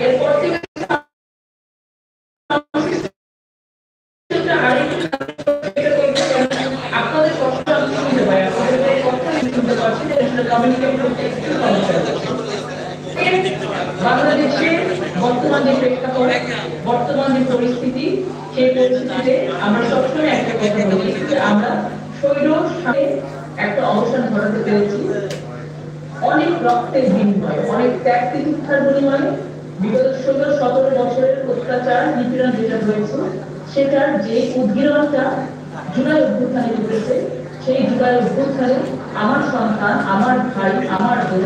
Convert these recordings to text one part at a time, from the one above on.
এরপর থেকে নিপীড়ন যেটা হয়েছে সেটার যে উদ্গীরণটা জুলাই অভ্যুত্থানে ঘটেছে, সেই জুলাই অভ্যুত্থানে আমার সন্তান, আমার ভাই, আমার বোন,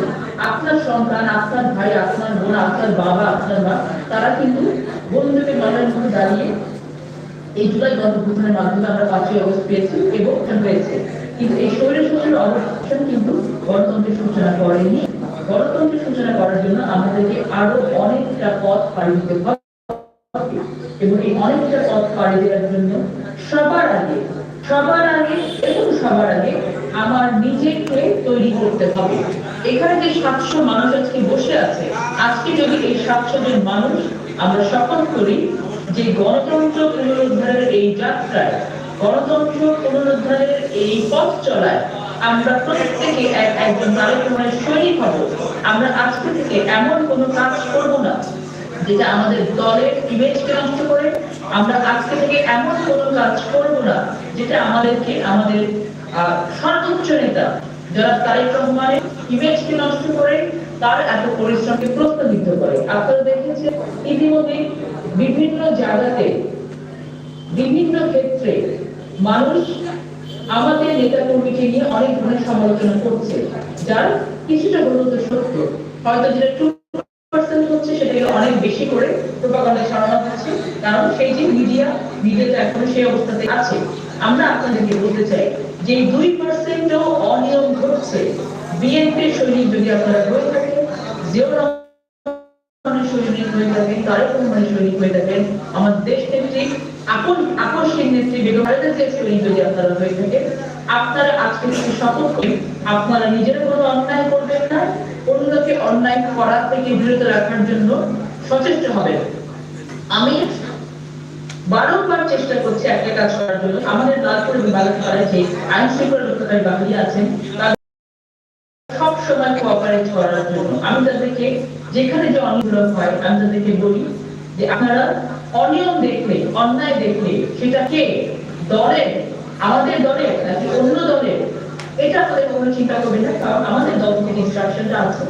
আপনার সন্তান, আপনার ভাই, আপনার বোন, আপনার বাবা, আপনার মা, তারা কিন্তু বন্ধুকে মনের মধ্যে দাঁড়িয়ে এই জুলাই গণঅভ্যুত্থানের মাধ্যমে আমরা পাঁচই অগস্ট পেয়েছি এবং হয়েছে। কিন্তু এই শৈল শাসনের অবস্থান কিন্তু গণতন্ত্রের সূচনা করেনি। গণতন্ত্রের সূচনা করার জন্য আমাদেরকে আরও অনেকটা পথ পাড়ি দিতে হবে। এবং এই অনেকটা পথ পাড়ি দেওয়ার জন্য সবার আগে সবার আগে এবং সবার আগে আমার নিজেকে তৈরি করতে হবে। এখানে যে সাতশো মানুষ আজকে বসে আছে, আজকে যদি এই সাতশো জন মানুষ আমরা শপথ করি যে গণতন্ত্র পুনরুদ্ধারের এই যাত্রায়, গণতন্ত্র পুনরুদ্ধারের এই পথ চলায় আমরা প্রত্যেকে এক একজন নারী সৈনিক হব। আমরা আজকে থেকে এমন কোনো কাজ করব না। যেটা আমাদের দলের ইমেজকে নষ্ট করে, আমরা আজকে থেকে এমন কোনো কাজ করব না যেটা আমাদেরকে, আমাদের সর্বোচ্চ নেতা যারা তারেক রহমানের ইমেজকে নষ্ট করে, তার এত পরিশ্রমকে প্রস্তাবিত করে। আপনারা দেখেছেন, ইতিমধ্যে বিভিন্ন জায়গাতে, বিভিন্ন ক্ষেত্রে মানুষ আমাদের নেতা কর্মীকে নিয়ে অনেক ধরনের সমালোচনা করছে, যার কিছুটা হলেও তো সত্য। হয়তো যেটা পার্সেন্ট হচ্ছে সেটাকে অনেক বেশি করে প্রোপাগান্ডা ছড়ানো হচ্ছে। কারণ সেই যে মিডিয়া মিডিয়াটা এখনও সেই অবস্থাতে আছে। আমরা আপনাদেরকে বলতে চাই যে দুই পার্সেন্টও অনিয়ম ঘটছে বিএনপির সৈনিক যদি আপনারা হয়ে থাকেন, জিও সৈনিক হয়ে থাকেন, তারেক রহমানের সৈনিক হয়ে থাকেন, আমার দেশ নেত্রী, আপন আকর্ষণ নেত্রী বেগম খালেদা সৈনিক যদি আপনারা হয়ে থাকেন, আপনারা আজকে শপথ করেন, আপনারা নিজেরা কোনো অন্যায় করবেন না। অন্যকে অন্যায় করা থেকে বিরত রাখার জন্য সচেষ্ট হবেন আমি বারংবার চেষ্টা করছি একটা কাজ করার জন্য। আমাদের লালপুর বিভাগের যে আইন শৃঙ্খলা রক্ষাকারী বাহিনী আছেন সব সময় কোঅপারেট করার জন্য। আমি তাদেরকে যেখানে যে অনিয়মগুলো হয়, আমি তাদেরকে বলি যে আপনারা অনিয়ম দেখলে, অন্যায় দেখলে সেটা কে দলের আমাদের দলের নাকি অন্য দলের এটা আপনাদের কোনো চিন্তা করবেন না, কারণ আমাদের দল থেকে ইনস্ট্রাকশনটা আছে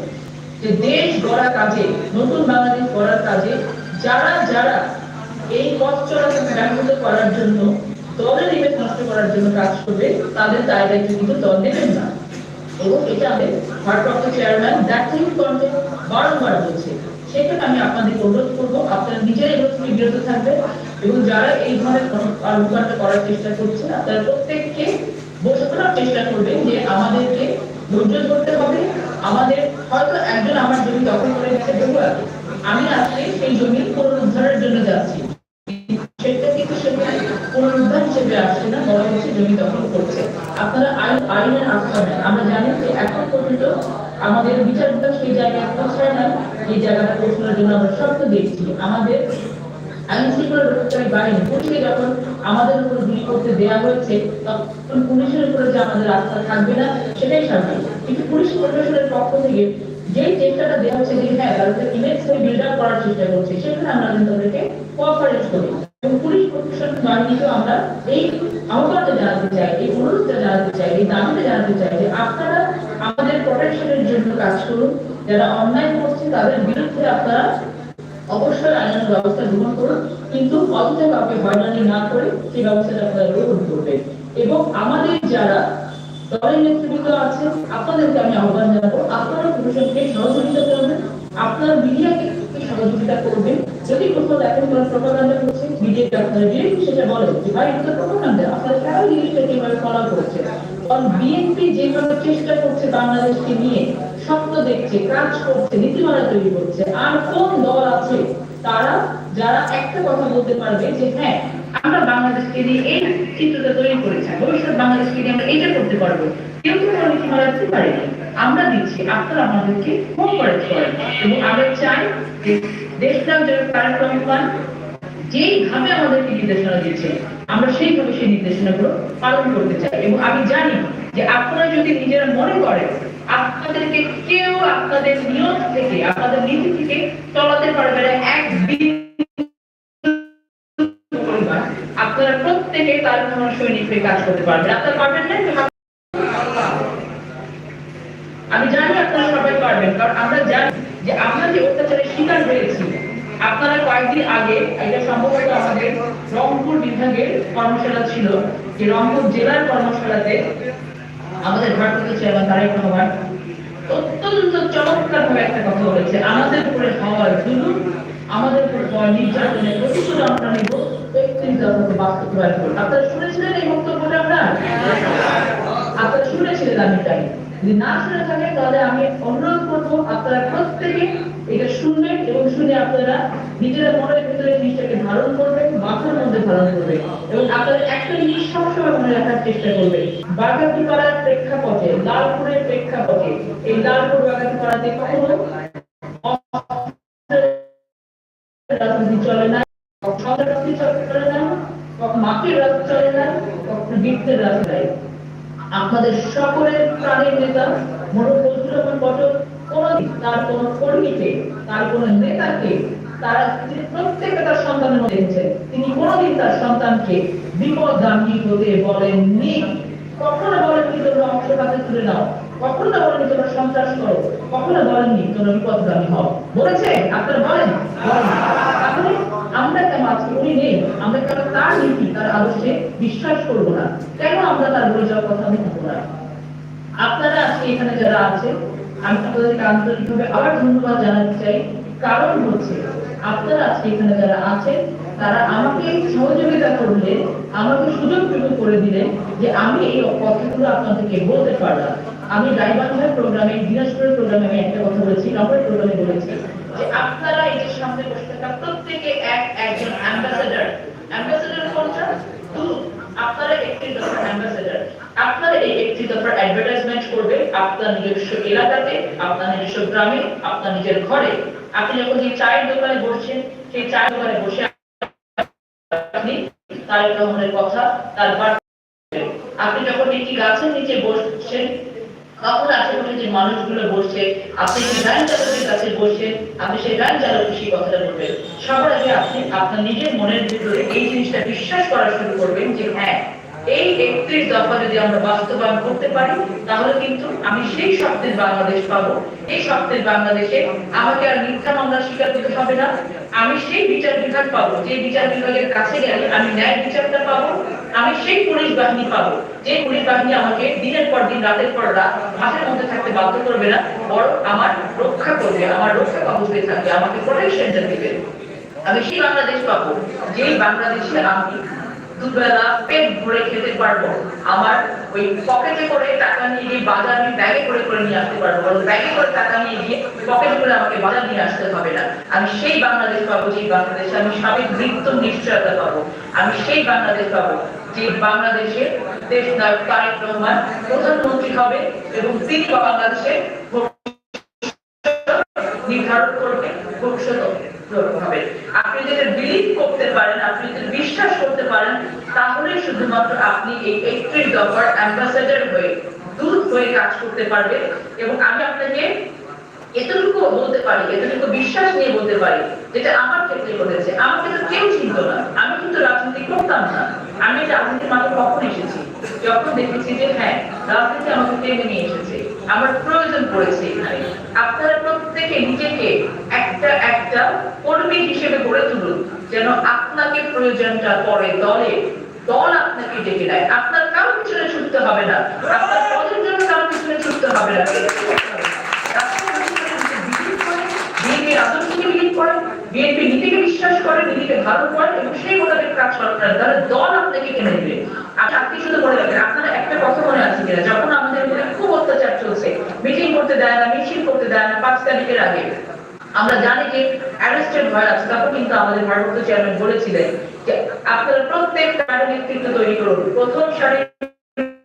যে দেশ গড়া কাজে, নতুন বাংলাদেশ গড়ার কাজে, যারা যারা এই পথ চলাকে ব্যাহত করার জন্য, দলের ইমেজ নষ্ট করার জন্য কাজ করবে, তাদের দায় দায়িত্ব কিন্তু দল নেবেন না। এবং এটা আমাদের ভারপ্রাপ্ত চেয়ারম্যান দ্যাটিং কন্টে বারংবার বলছে। সেখানে আমি আপনাদের অনুরোধ করব, আপনারা নিজেরা এগুলো থেকে বিরত থাকবেন এবং যারা এই ধরনের কর্মকাণ্ড করার চেষ্টা করছে আপনারা প্রত্যেককে বোঝানোর চেষ্টা করবেন যে আমাদেরকে ধৈর্য ধরতে হবে। আমাদের হয়তো একজন আমার জমি দখল করে গেছে আগে আমি আজকে সেই জমি পুনরুদ্ধারের জন্য যাচ্ছি। সেটা কিন্তু সেখানে পুনরুদ্ধার হিসেবে আসছে না, বরং হচ্ছে জমি দখল করছে। আপনারা আইন, আইনের আস্থা নেন। আমরা জানি যে এখন পর্যন্ত আমাদের বিচার বিভাগ সেই জায়গায় পৌঁছায় না এই জায়গাটা পৌঁছানোর জন্য আমরা স্বপ্ন দেখছি আমাদের আইন শৃঙ্খলা রক্ষাকারী বাহিনী পুলিশকে যখন আমাদের উপর গুলি করতে দেওয়া হয়েছে, তখন পুলিশের উপরে যে আমাদের আস্থা থাকবে না, সেটাই স্বাভাবিক। কিন্তু পুলিশ প্রশাসনের পক্ষ থেকে যেই চেষ্টাটা দেওয়া হচ্ছে যে হ্যাঁ তাদের ইমেজ বিল্ড আপ করার চেষ্টা করছে, সেখানে আমরা কিন্তু তাদেরকে কোঅপারেট করি। এবং পুলিশ প্রশাসন বাহিনীকেও আমরা এই আহ্বানটা জানাতে চাই, এই অনুরোধটা জানাতে চাই, এই দাবিটা জানাতে চাই যে আপনারা আমাদের প্রোটেকশনের জন্য কাজ করুন। যারা অন্যায় করছে, তাদের বিরুদ্ধে আপনারা অবশ্যই আইনের ব্যবস্থা গ্রহণ করুন, কিন্তু অযথা কাউকে হয়রানি না করে সেই ব্যবস্থাটা আপনারা গ্রহণ করবেন। এবং আমাদের যারা দলের নেতৃবৃন্দ আছে আপনাদেরকে আমি আহ্বান জানাব, আপনারা প্রশাসনকে সহযোগিতা করবেন, আপনারা মিডিয়াকে সহযোগিতা করবেন। যদি কোথাও দেখেন কোনো প্রোপাগান্ডা করছে মিডিয়াকে আপনারা ডিরেক্ট সেটা বলেন যে, ভাই, এটা প্রোপাগান্ডা আপনারা কেন জিনিসটাকে এভাবে ফলো করছে কারণ বিএনপি যেভাবে চেষ্টা করছে বাংলাদেশকে নিয়ে স্বপ্ন দেখছে কাজ করছে, নীতিমালা তৈরি করছে, আর কোন দল আছে তারা, যারা একটা কথা বলতে পারবে যে হ্যাঁ আমরা বাংলাদেশকে নিয়ে এই চিত্রটা তৈরি করেছি ভবিষ্যৎ বাংলাদেশকে নিয়ে আমরা এটা করতে পারব। কেউ তো কোনো নীতিমালা দিতে পারেনি। আমরা দিচ্ছি, আপনারা আমাদেরকে কোঅপারেট করেন এবং আমরা চাই যে দেশনাম যে কার্যক্রম পান, যেইভাবে আমাদেরকে নির্দেশনা দিচ্ছে আমরা সেইভাবে সেই নির্দেশনাগুলো পালন করতে চাই। এবং আমি জানি যে আপনারা যদি নিজেরা মনে করেন আপনাদেরকে কেউ আপনাদের নিয়ম থেকে, আপনাদের নীতি থেকে চলাতে পারবে না। পরিবার আপনারা প্রত্যেকে তার কোনো সৈনিক হয়ে কাজ করতে পারবেন। আপনারা পারবেন না? আমি জানি আপনারা সবাই পারবেন, কারণ আমরা জানি যে আমরা যে অত্যাচারের শিকার হয়েছি, আপনারা কয়েকদিন আগে এটা সম্ভবত আমাদের রংপুর বিভাগের কর্মশালা ছিল, যে রংপুর জেলার কর্মশালাতে আমাদের ভারপ্রাপ্ত চেয়ারম্যান তারেক রহমান অত্যন্ত চমৎকার ভাবে একটা কথা বলেছে, আমাদের উপরে হওয়ার জুলুম আমাদের উপর হওয়ার নির্যাতনের প্রতিশোধ আমরা নিব আপনারা শুনেছিলেন এই বক্তব্যটা আমরা আপনারা শুনেছিলেন আমি তাই। যদি না শুনে থাকেন, তাহলে আমি অনুরোধ করব, আপনারা প্রত্যেকে এটা শুনবেন এবং শুনে আপনারা নিজেরা মনের ভিতরে জিনিসটাকে ধারণ করবেন, মাথার মধ্যে ধারণ করবেন এবং আপনারা একটা জিনিস সবসময় মনে রাখার চেষ্টা করবেন। বাগাতি পাড়ার প্রেক্ষাপটে, লালপুরের প্রেক্ষাপটে, এই লালপুর বাগাতি পাড়াতে কখনো রাজনীতি চলে না, কখনো রাজনীতি চলে না, কখনো মাফির রাজনীতি চলে না, কখনো বৃত্তের রাজনীতি আপনাদের সকলের প্রাণের নেতা মোহাম্মদ ফজলুর রহমান তার কোন কর্মীকে, তার কোন নেতাকে, তারা প্রত্যেকে তার সন্তানের মধ্যে দেখেছেন তিনি কোনদিন তার সন্তানকে বিপদগামী হতে বলেননি। কখনো বলেননি তোমরা অংশের তুলে নাও, কখনো বলেননি তোমরা সন্ত্রাস করো, কখনো বলেননি তোমরা বিপদগামী হও। বলেছে? আপনারা বলেন? তাহলে আমরা কেন আজকে উনি নেই? আমরা কেন তার নীতি, তার আদর্শে বিশ্বাস করব না? কেন আমরা তার বলে যাওয়ার কথা শুনব না? আপনারা আজকে এখানে যারা আছেন আমি আন্তরিকভাবে আবার ধন্যবাদ জানাতে চাই। কারণ হচ্ছে, আপনারা আজকে এখানে যারা আছেন, তারা আমাকে সহযোগিতা করলে, আমাকে সুযোগটুকু করে দিলেন যে আমি এই কথাগুলো আপনাদেরকে বলতে পারলাম। আমি গাইবান্ধার প্রোগ্রামে, দিনাজপুরের প্রোগ্রামে আমি একটা কথা বলেছি, নগরের প্রোগ্রামে বলেছি যে আপনারা এই যে সামনে বসে থাকা প্রত্যেকে এক একজন অ্যাম্বাসেডর অ্যাম্বাসেডর কোনটা দূত আপনারা একটি দফার অ্যাম্বাসেডর আপনারা দফার অ্যাডভার্টাইজমেন্ট করবে, আপনার নিজস্ব এলাকাতে, আপনার নিজস্ব গ্রামে, আপনার নিজের ঘরে, আপনি যখন যে চায়ের দোকানে বসছেন, সেই চায়ের দোকানে বসে আপনি তারেক রহমানের কথা, তার আপনি যখন একটি গাছের নিচে বসছেন, তখন আশেপাশে যে মানুষগুলো বসছে, আপনি সেই ভ্যান চালকের কাছে বসছেন, আপনি সেই ভ্যান চালক সেই কথাটা বলবেন। সবার আগে আপনি আপনার নিজের মনের ভিতরে এই জিনিসটা বিশ্বাস করা শুরু করবেন যে হ্যাঁ এই একত্রিশ দফা যদি আমরা বাস্তবায়ন করতে পারি, তাহলে কিন্তু আমি সেই স্বপ্নের বাংলাদেশ পাবো। এই স্বপ্নের বাংলাদেশে আমাকে আর মিথ্যা মামলা স্বীকার করতে হবে না। আমি সেই বিচার বিভাগ পাবো। যে বিচার বিভাগের কাছে গেলে আমি ন্যায় বিচারটা পাবো। আমি সেই পুলিশ বাহিনী পাবো। যে পুলিশ বাহিনী আমাকে দিনের পর দিন, রাতের পর রাত মাঠের মধ্যে থাকতে বাধ্য করবে না, বরং আমার রক্ষা করবে, আমার রক্ষা কবচ হয়ে থাকবে, আমাকে প্রোটেকশনটা দিবে। আমি সেই বাংলাদেশ পাবো। যেই বাংলাদেশে আমি দুবেলা পেট ভরে খেতে পারব। আমার ওই পকেটে করে টাকা নিয়ে গিয়ে বাজার আমি ব্যাগে করে করে নিয়ে আসতে পারব। ব্যাগে করে টাকা নিয়ে গিয়ে পকেটে করে আমাকে বাজার নিয়ে আসতে হবে না। আমি সেই বাংলাদেশ পাবো যেই বাংলাদেশে, আমি স্বাভাবিক মৃত্যু নিশ্চয়তা পাবো। আমি সেই বাংলাদেশ পাবো যে বাংলাদেশে দেশ নায়ক তারেক রহমান প্রধানমন্ত্রী হবে এবং তিনি বাংলাদেশের নির্ধারণ করবে, ভবিষ্যৎ হবে। আপনি যদি বিলিভ করতে পারেন, আপনি যদি বিশ্বাস করতে পারেন, তাহলে শুধুমাত্র আপনি এই একত্রিশ দফার অ্যাম্বাসেডর হয়ে, দূত হয়ে কাজ করতে পারবে এবং আমি আপনাকে এতটুকু বলতে পারি, এতটুকু বিশ্বাস নিয়ে বলতে পারি, যেটা আমার ক্ষেত্রে ঘটেছে। আমাকে তো কেউ চিনত না। আমি কিন্তু রাজনীতি করতাম না। আমি রাজনীতির মাঠে কখন এসেছি? যখন দেখেছি যে হ্যাঁ রাজনীতি আমাকে টেনে নিয়ে এসেছে। আমার প্রয়োজন পড়েছে এখানে। আপনারা প্রত্যেকে নিজেকে একটা কর্মী হিসেবে গড়ে তুলুন। যেন আপনাকে প্রয়োজনটা পড়ে, দলে। দল আপনাকে ডেকে দেয় আপনার কারও পিছনে ছুটতে হবে না। আপনার পদের জন্য পিছনে ছুটতে হবে না। মনে একটা কথা মনে আছে কিনা? যখন আমাদের খুব অত্যাচার চলছে মিটিং করতে দেয় না, মিছিল করতে দেয় না, পাঁচ তারিখের আগে। আমরা জানি যে অ্যারেস্টেড ভয় আছে তখন কিন্তু আমাদের ভারপ্রাপ্ত চেয়ারম্যান বলেছিলেন যে আপনারা প্রত্যেক কারণ নেতৃত্ব তৈরি করুন। প্রথম সারির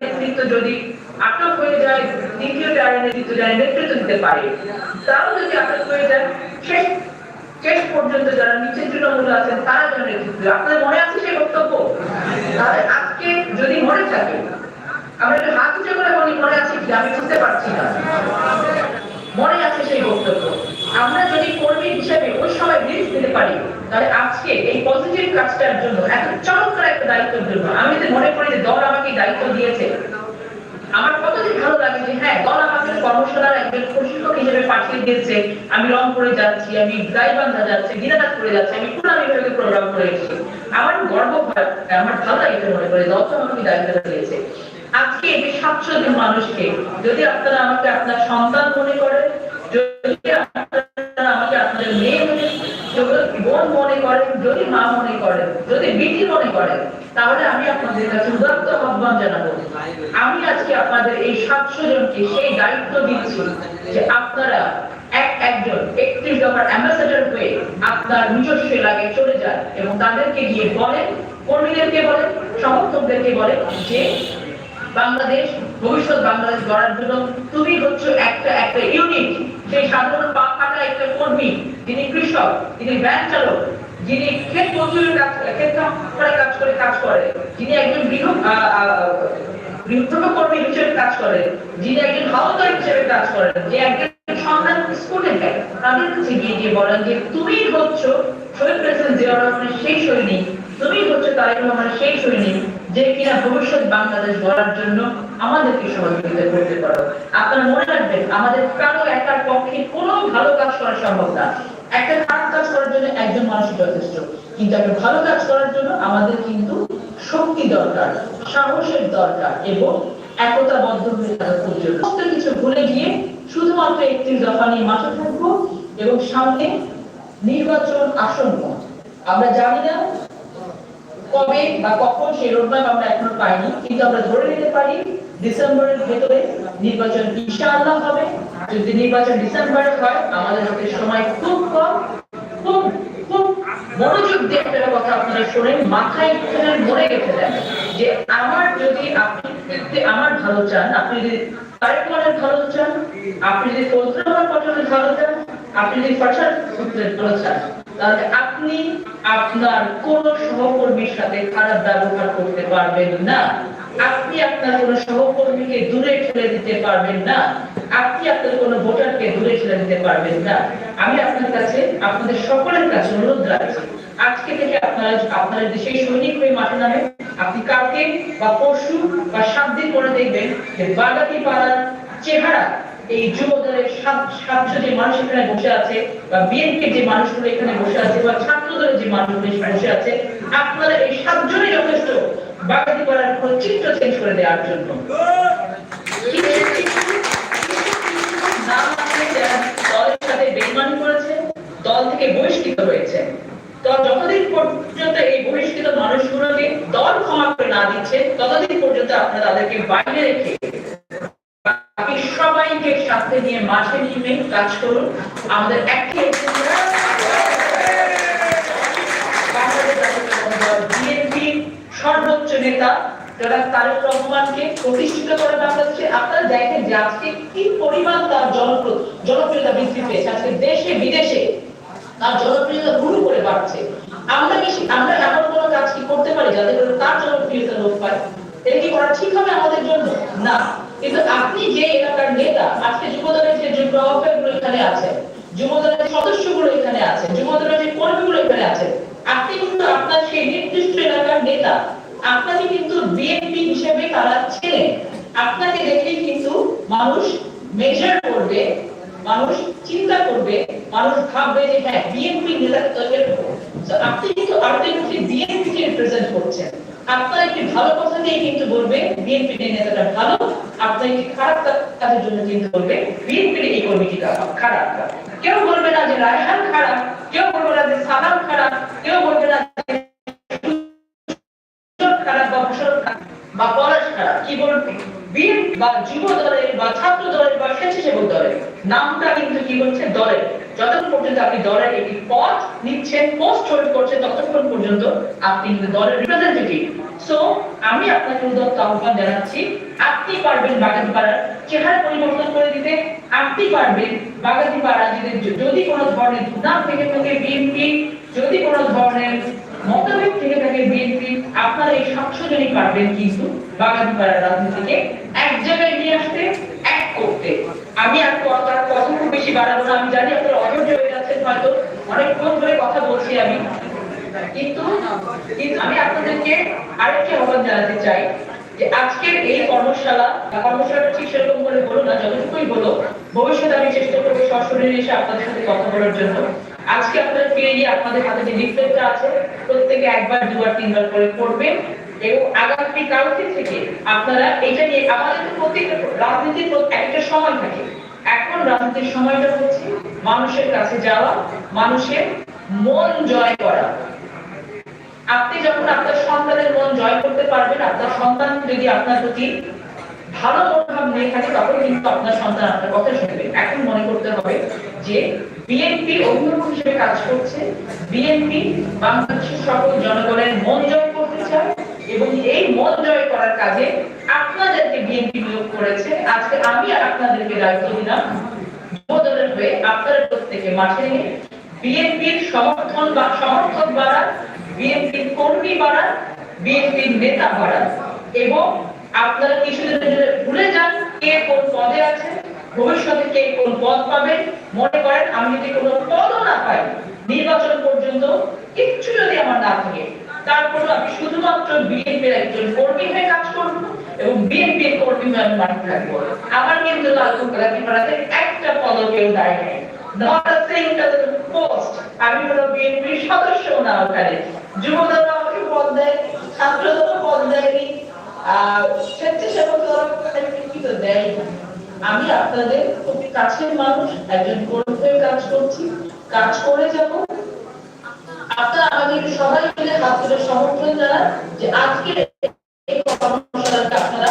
নেতৃত্ব যদি আটক হয়ে যায়, দ্বিতীয় টায়ারের নেতৃত্ব যায় নেতৃত্ব দিতে পারে, তারাও যদি আটক হয়ে যায়, শেষ শেষ পর্যন্ত যারা নিচের তৃণমূল আছেন, তারা যেন নেতৃত্ব আপনাদের মনে আছে সেই বক্তব্য? তাহলে আজকে যদি মনে থাকে, আমরা হাত উঁচু করে বলি, মনে আছে কি? আমি বুঝতে পারছি না। মনে আছে সেই বক্তব্য। আমরা যদি কর্মী হিসেবে ওই সময় রিস্ক দিতে পারি, তাহলে আজকে এই পজিটিভ কাজটার জন্য, এত চমৎকার একটা দায়িত্বের জন্য, আমি যদি মনে করি যে দল আমাকে দায়িত্ব দিয়েছে, আমার কতদিন ভালো লাগে যে হ্যাঁ দল আমাকে কর্মশালার একজন প্রশিক্ষক হিসেবে পাঠিয়ে দিয়েছে, আমি রংপুরে যাচ্ছি, আমি গাইবান্ধা যাচ্ছি, দিনাজপুর করে যাচ্ছি, আমি পুরো বিভাগে প্রোগ্রাম করে এসেছি। আমার গর্ব আমার ভালো লাগে মনে করে দল তো আমাকে দায়িত্ব দিয়েছে আজকে এই সাতশো জন মানুষকে, যদি আপনারা আমাকে আপনার সন্তান মনে করেন, যদি আপনারা আমাকে আপনাদের মেয়ে বোন মনে করেন, যদি মা মনে করেন, যদি বিটি মনে করেন, তাহলে আমি আপনাদের কাছে উদাত্ত আহ্বান জানাব। আমি আজকে আপনাদের এই সাতশো জনকে সেই দায়িত্ব দিচ্ছি যে আপনারা এক একজন একত্রিশ দফার অ্যাম্বাসেডর হয়ে আপনার নিজস্ব এলাকায় চলে যান এবং তাদেরকে গিয়ে বলেন, কর্মীদেরকে বলেন, সমর্থকদেরকে বলেন যে বাংলাদেশ, ভবিষ্যৎ বাংলাদেশ গড়ার জন্য তুমি হচ্ছে একটা একটা ইউনিট সেই সাধারণ পা কাটা একটা কর্মী, যিনি কৃষক, যিনি ব্যাংক চালক, যিনি ক্ষেত মজুরের কাজ ক্ষেত করে কাজ করে কাজ করে, যিনি একজন বৃহত্তম কর্মী হিসেবে কাজ করে, যিনি একজন হিসেবে কাজ করেন, যে একজন সন্তান স্কুলে যায়, তাদের কাছে গিয়ে গিয়ে বলেন যে, তুমি হচ্ছ শহীদ প্রেসিডেন্ট রহমানের সেই সৈনিক, তুমি হচ্ছে তারেক রহমানের সেই সৈনিক যে কিনা ভবিষ্যৎ বাংলাদেশ গড়ার জন্য আমাদেরকে সহযোগিতা করতে পারো। আপনারা মনে রাখবেন, আমাদের কারও একার পক্ষে কোনো ভালো কাজ করা সম্ভব না। একটা খারাপ কাজ করার জন্য একজন মানুষ যথেষ্ট। কিন্তু একটা ভালো কাজ করার জন্য আমাদের কিন্তু শক্তি দরকার, সাহসের দরকার এবং একতাবদ্ধ হয়ে থাকা জরুরি। সমস্ত কিছু ভুলে গিয়ে শুধুমাত্র একটি দফা নিয়ে মাঠে থাকব এবং সামনে নির্বাচন আসন্ন। আমরা জানি না কবে বা কখন সেই রোডম্যাপ আমরা এখনও পাইনি, কিন্তু আমরা ধরে নিতে পারি ডিসেম্বরের ভেতরে নির্বাচন ইনশাআল্লাহ হবে। যদি নির্বাচন ডিসেম্বরে হয়, আমাদের হাতে সময় খুব কম, খুব খুব মনোযোগ দিয়ে একটা কথা আপনারা শোনেন, মাথায় এখানে মনে গেছে দেন যে আমার যদি আপনি আমার ভালো চান, আপনি যদি তারেক রহমানের ভালো চান, আপনি যদি ফজলুর রহমান পটলের ভালো চান, আপনি যদি ফরসাদ ভালো চান তাহলে আপনি আপনার কোন সহকর্মীর সাথে খারাপ ব্যবহার করতে পারবেন না। আপনি আপনার কোন সহকর্মীকে দূরে ঠেলে দিতে পারবেন না। আপনি আপনার কোন ভোটারকে দূরে ঠেলে দিতে পারবেন না। আমি আপনার কাছে, আপনাদের সকলের কাছে অনুরোধ রাখছি। আজকে থেকে আপনারা আপনারা সেই সৈনিক হয়ে মাঠে নামে আপনি কালকে বা পরশু বা সাত দিন পরে দেখবেন যে বাগাতি পাড়ার চেহারা এই যুব দলের সাত- সাতশো যে মানুষ এখানে বসে আছে, বা বিএনপি যে মানুষগুলো এখানে বসে আছে, বা ছাত্র দলের যে মানুষগুলো বসে আছে আপনারা এই সাতজনই যথেষ্ট। বাগাতি পুরো চিত্র চেঞ্জ করে দেওয়ার জন্য। দল থেকে বহিষ্কৃত হয়েছে। তো যতদিন পর্যন্ত এই বহিষ্কৃত মানুষগুলোকে দল ক্ষমা করে না দিচ্ছে, ততদিন পর্যন্ত আপনারা তাদেরকে বাইরে রেখে বাকি সবাইকে সাথে নিয়ে মাঠে নেমে কাজ করুন। আমাদের একটি সর্বোচ্চ নেতা যারা তারেক রহমানকে প্রতিষ্ঠিত করে বাংলাদেশে। আপনারা দেখেন যে আজকে কি পরিমাণ তার জনপ্রিয়তা বৃদ্ধি পেয়েছে। আজকে দেশে, বিদেশে তার জনপ্রিয়তা হুড়ু করে বাড়ছে। আমরা কি আমরা এমন কোনো কাজ কি করতে পারি যাতে করে তার জনপ্রিয়তা লোক পায় এটা কি করা ঠিক হবে আমাদের জন্য? না। কিন্তু আপনি যে এলাকার নেতা, আজকে যুবদলের যে যুব আহ্বায়কগুলো এখানে আছে, যুবদলের সদস্যগুলো এখানে আছে, যুবদলের যে কর্মীগুলো এখানে আছে, আপনি কিন্তু আপনার সেই নির্দিষ্ট এলাকার নেতা। আপনাকে কিন্তু বিএনপি হিসেবে তারা ছিলেন আপনাকে দেখেই কিন্তু মানুষ মেজার করবে, মানুষ চিন্তা করবে, মানুষ ভাববে যে হ্যাঁ বিএনপি নেতাকে তো আপনি কিন্তু আলটিমেটলি বিএনপি কে রিপ্রেজেন্ট করছেন। আপনার একটি ভালো কথা দিয়ে কিন্তু বলবে বিএনপি নেতাটা ভালো আপনার একটি খারাপ কাজের জন্য চিন্তা করবে এই খারাপ কেউ বলবে না যে রায়হান খারাপ, কেউ বলবে না যে সাদাম খারাপ, কেউ বলবে না খারাপ বা খারাপ বা পলাশ খারাপ। কি বলবে বিএনপি বা যুব দলের বা ছাত্র দলের বা স্বেচ্ছাসেবক দলের নামটা কিন্তু কি বলছে? দলের। যতক্ষণ পর্যন্ত আপনি দলের একটি পথ নিচ্ছেন পোস্ট হোল্ড করছেন, ততক্ষণ পর্যন্ত আপনি কিন্তু দলের রিপ্রেজেন্টেটিভ সো আমি আপনাকে উদ্যোক্ত আহ্বান জানাচ্ছি, আপনি পারবেন বাগাতিপাড়ার চেহারা পরিবর্তন করে দিতে, আপনি পারবেন বাগাতিপাড়া যদি কোনো ধরনের দুর্নাম থেকে থাকে বিএনপি যদি কোনো ধরনের মতভেদ থেকে থাকে বিএনপি আপনারা এই সাতশো জনই পারবেন কিন্তু বাগাতিপাড়ার রাজনীতিকে এক জায়গায় নিয়ে আসতে, এক করতে। আমি আর কথা কথা খুব বেশি বাড়াবো না। আমি জানি আপনারা অধৈর্য হয়ে যাচ্ছেন হয়তো। অনেকক্ষণ ধরে কথা বলছি আমি। কিন্তু আমি আপনাদেরকে আরেকটি আহ্বান জানাতে চাই যে আজকের এই কর্মশালা কর্মশালাটা ঠিক সেরকম করে বলো না, যতটুকুই বলো, ভবিষ্যতে আমি চেষ্টা করব সশরীরে এসে আপনাদের সাথে কথা বলার জন্য। আজকে আপনারা ফিরে গিয়ে আপনাদের হাতে যে লিফলেটটা আছে, প্রত্যেকে একবার, দুবার, তিনবার করে পড়বেন এবং আগামী কালকে থেকে আপনারা এটা নিয়ে আমাদের তো প্রত্যেকটা রাজনীতির একটা সময় থাকে। এখন রাজনীতির সময়টা হচ্ছে মানুষের কাছে যাওয়া, মানুষের মন জয় করা। আপনি যখন আপনার সন্তানের মন জয় করতে পারবেন, আপনার সন্তান যদি আপনার প্রতি ভালো মনোভাব নিয়ে থাকে, তখন কিন্তু আপনার সন্তান আপনার কথা শুনবে। এখন মনে করতে হবে যে বিএনপি অভিভাবক হিসেবে কাজ করছে। বিএনপি বাংলাদেশের সকল জনগণের মন জয় করতে চায়। এবং এই মত জয় করার কাজে আপনাদেরকে বিএনপি নিয়োগ করেছে। আজকে আমি আপনাদেরকে দায়িত্ব দিলাম যুবদলের হয়ে আপনারা প্রত্যেকে মাঠে নেমে বিএনপির সমর্থন বা সমর্থক বাড়ান বিএনপির কর্মী বাড়ান বিএনপির নেতা বাড়ান এবং আপনারা কিছুদিনের জন্য ভুলে যান কে কোন পদে আছে ভবিষ্যতে কে কোন পদ পাবেন। মনে করেন, আমি যদি কোনো পদও না পাই, নির্বাচন পর্যন্ত কিচ্ছু যদি আমার না থাকে তারপর আমি শুধুমাত্র বিএনপির একজন কর্মী কাজ করব এবং বিএনপির কর্মী থাকব আমার কিন্তু পাড়াতে একটা পদও কেউ দায় নেই। আমি দেয়নি কিন্তু দেয় আমি আপনাদের কাছের মানুষ, একজন কর্মী হয়ে কাজ করছি। কাজ করে যাব আপনারা আমাদেরকে সবাই মিলে হাত ধরে সমর্থন জানান যে আজকে এই কর্মশালাটা আপনারা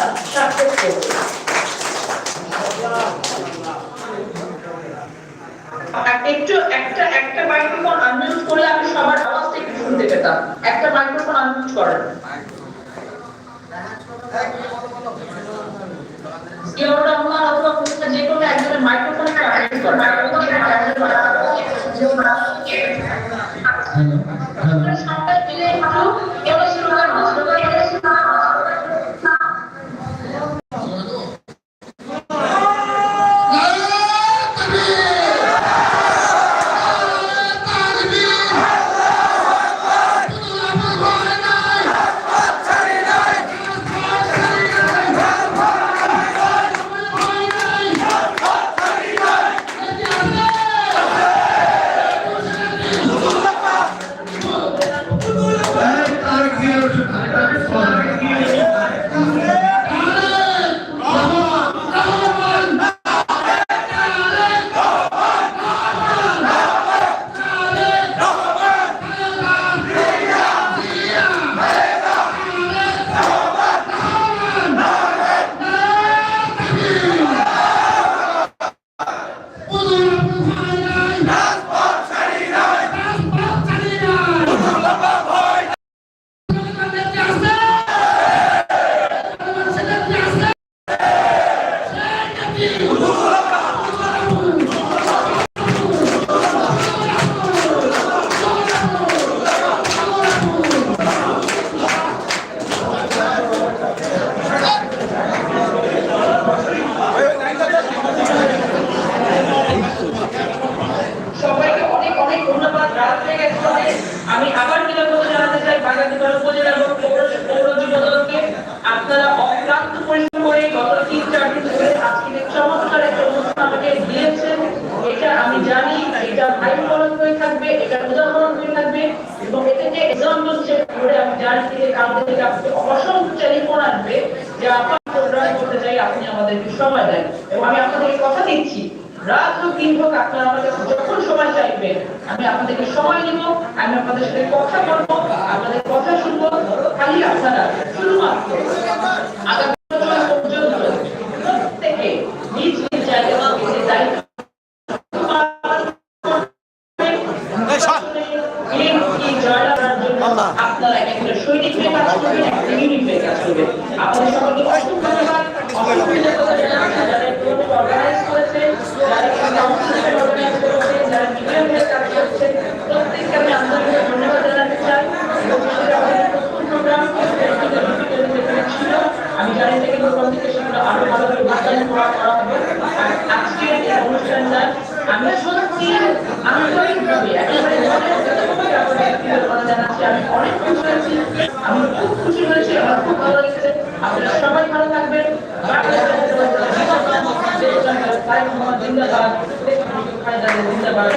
করবেন। একটু, একটা একটা মাইক্রোফোন আনমিউট করলে আমি সবার আওয়াজটা একটু শুনতে পেতাম। একটা মাইক্রোফোন আনমিউট করেন। যে কোনো একজনের মাইক্রোফোনটা আনমিউট করেন সবাইকে আমি আপনাদেরকে কথা দিচ্ছি, রাত হোক হোক, আপনারা আমার যখন সময় চাইবেন, আমি আপনাদেরকে সময় নিব আমি আপনাদের সাথে কথা বলব, আপনাদের কথা শুনব। খালি আপনারা, শুধুমাত্র। আমি খুশি হয়েছি আমার খুব ভালো লেগেছে আপনারা সবাই ভালো থাকবেন জিন্দাবাদ জিন্দাবাদ